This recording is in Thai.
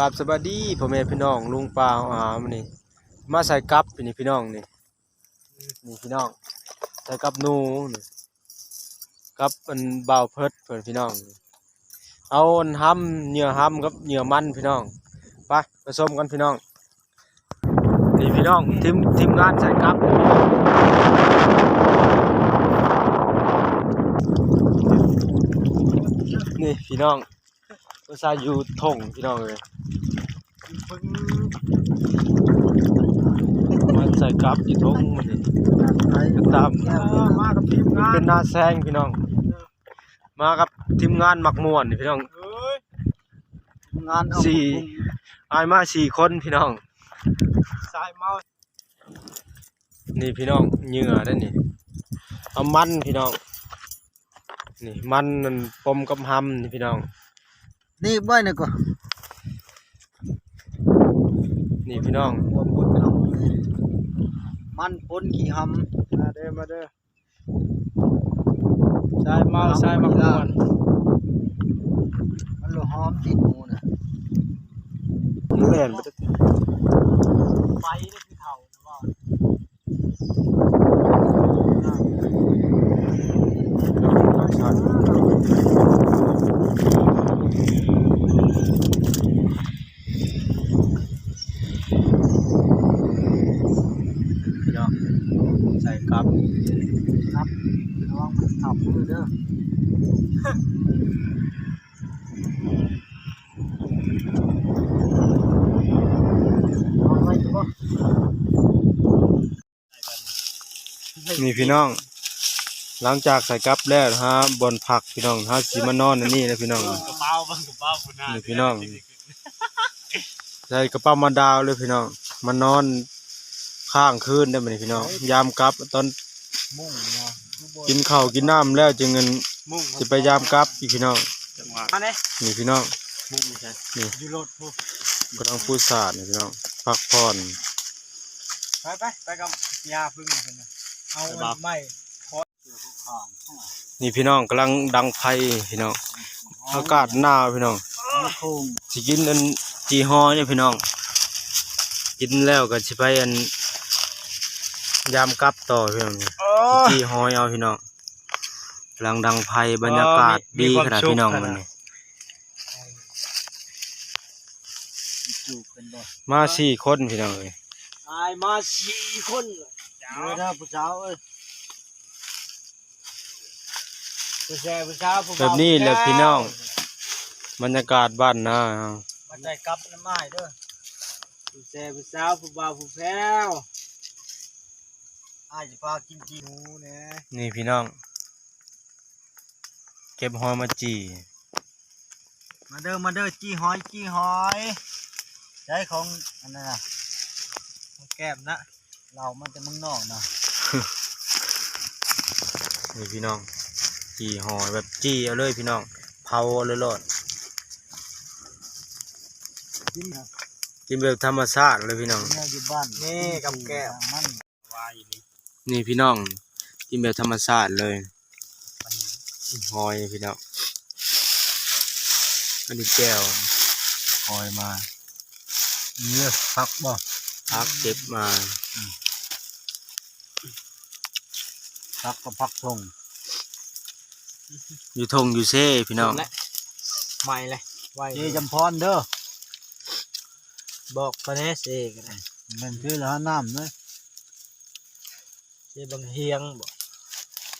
กราบสวัสดีพ่อแม่พี่น้องลุงป้าอามนี่มาใส่กับพี่นี่พี่น้องนี่นี่พี่น้องใส่กับนูนี่กับอันเบาเพิดเพิ่นพี่น้อง เอาอันห้ำเหยื่อห้ำกับเหยื่อมันพี่น้องไปผสมกันพี่น้องนี่พี่น้องทีมทีมงานใส่กับนี่พี่น้อง ภาษาอยู่ทงพี่น้องเลยมันใส่กลับอยู่ทงมันนี่ตามมากับทีมงานเป็นหน้าแซงพี่น้อง มากับทีมงานหมักม่วนนี่พี่น้องเอ้ยงานเอาสี่อายมาสี่คนพี่น้องสายเมานี่พี่น้องเหงื่อนั่นนี่เอามันพี่น้องนี่มันนั่นปมกับหำนี่พี่น้อง นี่บ่อยนี่ก็นี่พี่น้องหัวปุ่นเอามันปนขี้หำมาเด้อมาเด้อใช่เมาใช่หมักม่วนมัน lo หอมติดหมูน่ะเล่นไปไฟนี่คือเฒ่านะว่า พี่น้อง ใส่กลับ ครับระวังมันทับมือเด้อเอาไว้อยู่บ่นี่พี่น้อง หลังจากใส่กลับแล้วนะฮะบนผักพี่น้องฮะสิมานอนอันนี่นะพี่น้องกระเป๋าบังกระเป๋าพุ่นน่ะนี่พี่น้องใส่กระเป๋ามาดาวเลยพี่น้องมานอน ข้างคืนได้ไหมนี่พี่น้องยามกลับตอนมุ่งเนาะอยู่บ่กินข้าวกินน้ำแล้วจึงเงินมุ่งจะไปยามกลับอีกพี่น้องจังหวะมาเด้นี่พี่น้องมุ่งใช่อยู่รถพูกำลังพูดศาสตร์นี่พี่น้องพักผ่อนไปไปไปกับยาพึ่งกันนะเอาอันไม้คอเสือผู้ข้างนี่พี่น้องกำลังดังไฟพี่น้องอากาศหนาวพี่น้องมาโคงสิกินอันจีฮอเนี่ยพี่น้อง กินแล้วก็สิไปอัน ยามกลับต่อพี่น้องโอ้จีฮอยเอาพี่น้องกำลังดังไฟบรรยากาศดีขนาดพี่น้องมันนี่จูบกันบ่มาสี่คนพี่น้องเลยตายมาสี่คนเดี๋ยวถ้าผู้สาวเอ้ยผู้ชายผู้สาวผู้แบบนี้แหละพี่น้องบรรยากาศบ้านนามาใจกลับน้ำไม้เด้อผู้ชายผู้สาวผู้บ่าวผู้แพ้ว อ้ายจะพากินจีหนูแหน่นี่พี่น้อง เก็บหอยมาจีมาเด้อมาเด้อจี้หอยจี้หอยใช้ของอันนั้นน่ะของแก้มนะเรามันจะมึงนอกนะนี่พี่น้อง จีหอยแบบจีเอาเลยพี่น้องเผาเอาเลยโลดกินนะกินแบบธรรมชาติเลยพี่น้อง เนี่ยอยู่บ้านนี่กับแก้มมันวายนี่ นี่พี่น้องกินแบบธรรมชาติเลยหอยพี่น้องอันนี้แก้วหอยมาเนี่ยพักบ่พักเก็บมาพักก็พักทงอยู่ทงอยู่เซ่พี่น้องใหม่เลยไว้เจจำพรเด้อบอกกันแน่เซกันมันคือละน้ำเนอะ เจบังเฮียงบ่